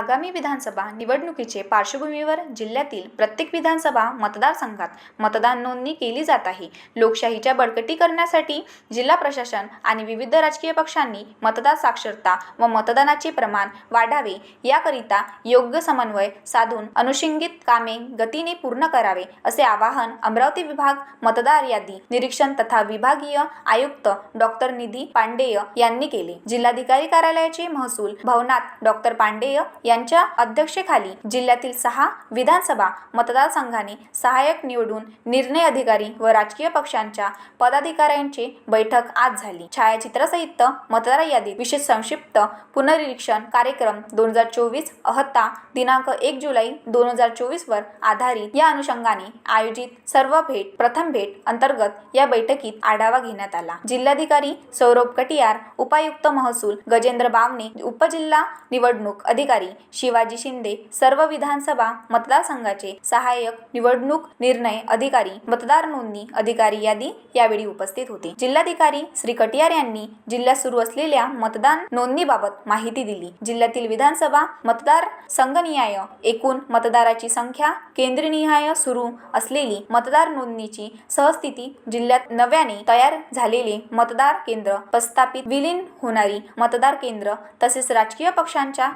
आगामी विधानसभा निवडणुकीचे पार्श्वभूमीवर जिल्ह्यातील प्रत्येक विधानसभा मतदारसंघात मतदान नोंदणी केली जात आहे. लोकशाहीच्या बळकटीकरणासाठी जिल्हा प्रशासन आणि विविध राजकीय पक्षांनी मतदार साक्षरता व मतदानाचे प्रमाण वाढावे याकरिता योग्य समन्वय साधून अनुषंगित कामे गतीने पूर्ण करावे असे आवाहन अमरावती विभाग मतदार यादी निरीक्षण तथा विभागीय आयुक्त डॉक्टर निधी पांडेय यांनी केले. जिल्हाधिकारी कार्यालयाचे महसूल भवनात डॉक्टर पांडेय यांच्या अध्यक्षतेखाली जिल्ह्यातील सहा विधानसभा मतदारसंघाने सहाय्यक निवडून निर्णय अधिकारी व राजकीय पक्षांच्या पदाधिकाऱ्यांची बैठक आज झाली. छायाचित्रसहित मतदार यादीत विशेष संक्षिप्त पुनर्निरीक्षण कार्यक्रम दोन हजार चोवीस अहत्ता दिनांक एक जुलै दोन हजार चोवीस वर आधारित. या अनुषंगाने आयोजित सर्व भेट प्रथम भेट अंतर्गत या बैठकीत आढावा घेण्यात आला. जिल्हाधिकारी सौरभ कटियार उपायुक्त महसूल गजेंद्र बावने उपजिल्हा निवडणूक अधिकारी शिवाजी शिंदे सर्व विधानसभा मतदारसंघाचे सहाय्यक निवडणूक निर्णय अधिकारी मतदार नोंदणी अधिकारी यादी यावेळी उपस्थित होते. जिल्हाधिकारी श्री कटियार यांनी जिल्ह्यात सुरू असलेल्या मतदान नोंदणीबाबत माहिती दिली. जिल्ह्यातील विधानसभा मतदार संघनिहाय एकूण मतदाराची संख्या केंद्रनिहाय सुरू असलेली मतदार नोंदणीची सहस्थिती जिल्ह्यात नव्याने तयार झालेले मतदार केंद्र प्रस्थापित विलीन होणारी मतदार केंद्र तसेच राजकीय पक्षांच्या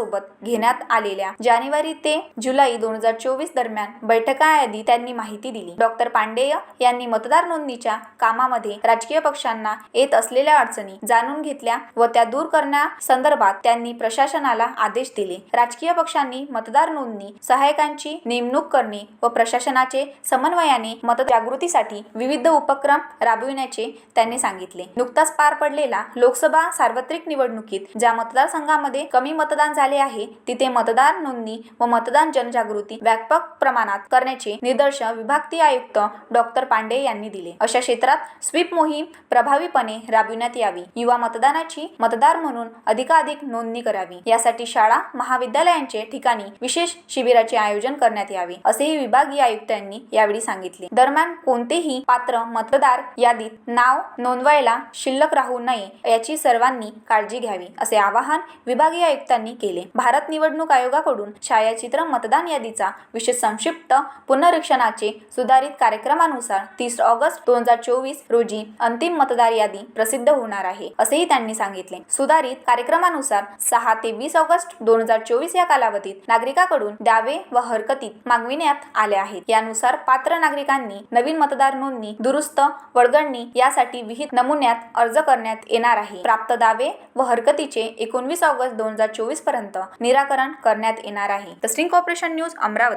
सोबत घेण्यात आलेल्या जानेवारी ते जुलै दोन हजार चोवीस दरम्यान बैठकाआधी त्यांनी माहिती दिली. डॉक्टर पांडेय यांनी मतदार नोंदणीच्या कामामध्ये राजकीय पक्षांना येत असलेल्या अडचणी जाणून घेतल्या व त्या दूर करण्यासंदर्भात त्यांनी प्रशासनाला आदेश दिले. राजकीय पक्षांनी मतदार नोंदणी सहायकांची नेमणूक करणे व प्रशासनाचे समन्वयाने मतदार जागृतीसाठी विविध उपक्रम राबविण्याचे त्यांनी सांगितले. नुकताच पार पडलेला लोकसभा सार्वत्रिक निवडणुकीत ज्या मतदारसंघामध्ये कमी मतदान झाले आहे तिथे मतदार नोंदणी व मतदान जनजागृती व्यापक प्रमाणात करण्याचे निर्देश विभागीय आयुक्त डॉक्टर पांडे यांनी दिले. अशा क्षेत्रात स्वीप मोहीम प्रभावीपणे राबविण्यात यावी. युवा मतदानाची मतदार म्हणून अधिकाधिक नोंदणी करावी. यासाठी शाळा महाविद्यालयांचे ठिकाणी विशेष शिबिराचे आयोजन करण्यात यावे असेही विभागीय आयुक्तांनी यावेळी सांगितले. दरम्यान कोणतेही पात्र मतदार यादीत नाव नोंदवायला शिल्लक राहू नये याची सर्वांनी काळजी घ्यावी असे आवाहन विभागीय आयुक्तांनी केले. भारत निवडणूक आयोगाकडून छायाचित्र मतदान यादीचा विशेष संक्षिप्त पुनरीक्षणाचे सुधारित कार्यक्रमानुसार तीस ऑगस्ट दोन हजार चोवीस रोजी अंतिम मतदार यादी प्रसिद्ध होणार आहे असेही त्यांनी सांगितले. सुधारित कार्यक्रमानुसार सहा ते वीस ऑगस्ट दोन हजार चोवीस या कालावधीत नागरिकाकडून दावे व हरकतीत मागविण्यात आल्या आहेत. यानुसार पात्र नागरिकांनी नवीन मतदार नोंदणी दुरुस्त वळगणणी यासाठी विहित नमुन्यात अर्ज करण्यात येणार आहे. प्राप्त दावे व हरकतीचे एकोणवीस ऑगस्ट दोन हजार चोवीसपर्यंत निराकरण करण्यात येणार आहे. The string corporation news Amravati.